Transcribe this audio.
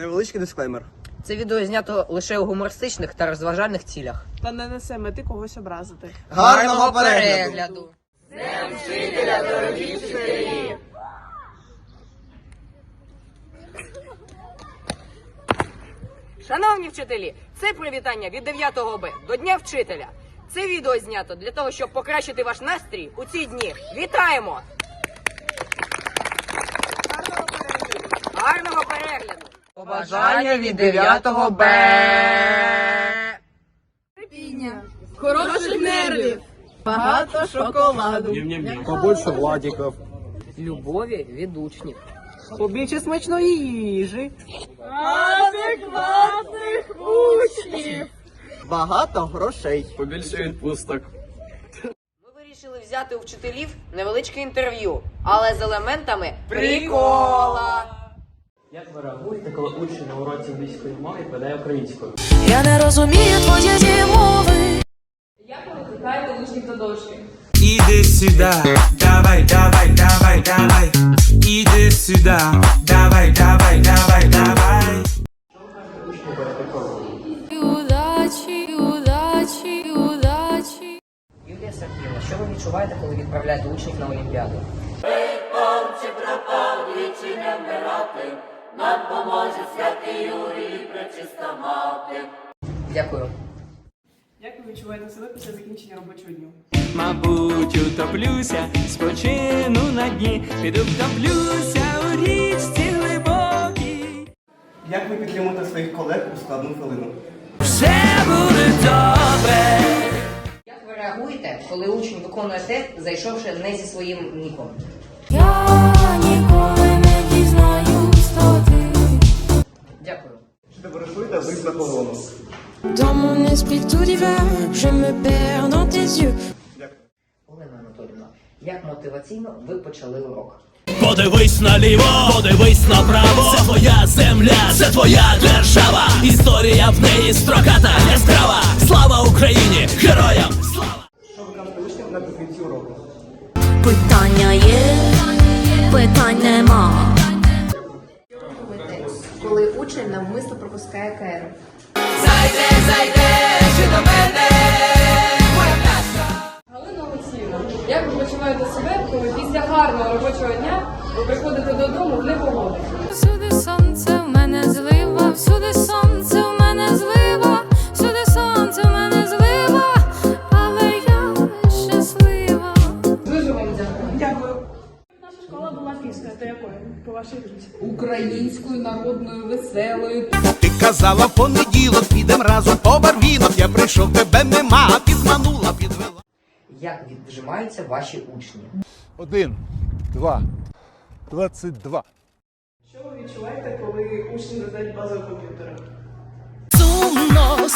невеличкий дисклеймер. Це відео знято лише у гумористичних та розважальних цілях. Та не несе мети когось образити. Гарного перегляду! Шановні вчителі, це привітання від 9 Б до Дня вчителя. Це відео знято для того, щоб покращити ваш настрій у ці дні. Вітаємо! Гарного Побажання від 9 Б. Хороших нервів! Багато шоколаду! Побольше Владиков. Любові від учнів. Побільше смачної їжі! Адекватних учнів! Багато грошей. Побільше відпусток. Ми вирішили взяти у вчителів невеличке інтерв'ю, але з елементами прикола. Як ви реагуєте, коли учень на уроці англійської мови відповідає українською? Я не розумію твоєї мови. Иди сюда, давай, давай, давай, давай. Иди сюда, давай, давай, давай, давай. І удачі, і удачі, і удачі. Юлія Сергіївна, що ви відчуваєте, коли відправляєте учнів на Олімпіаду? Дякую. Як ви відчуваєте себе після закінчення робочого дня? Мабуть, утоплюся, спочину на дні, піду втоплюся у річці глибокій. Як ви підтримуєте своїх колег у складну хвилину? Все буде добре. Як ви реагуєте, коли учень виконує тест, зайшовши не зі своїм ніком? Я ніколи Чи товаришуєте ви з Dans mon esprit tout divin, je me perds dans tes yeux. Олена Анатолівна, як мотиваційно ви почали урок? Подивись наліво, подивись направо. Це твоя земля, це твоя держава. Історія в неї строката, яскрава. Слава Україні, героям! Слава! Навмисно пропускає каєру. Зайде, зайде мене, Галина Олексійовна, як ви почуваєте себе, коли після гарного робочого дня ви приходите додому в непогоду? Всюди сонце в мене злива, всюди сонце Українською народною веселою. Ти казала в понеділок, підем разом по барвінок. Я прийшов, тебе нема, підманула, підвела. Як віджимаються ваші учні? Один, два, двадцять два. Що ви відчуваєте, коли учні не базу комп'ютера? Сумно,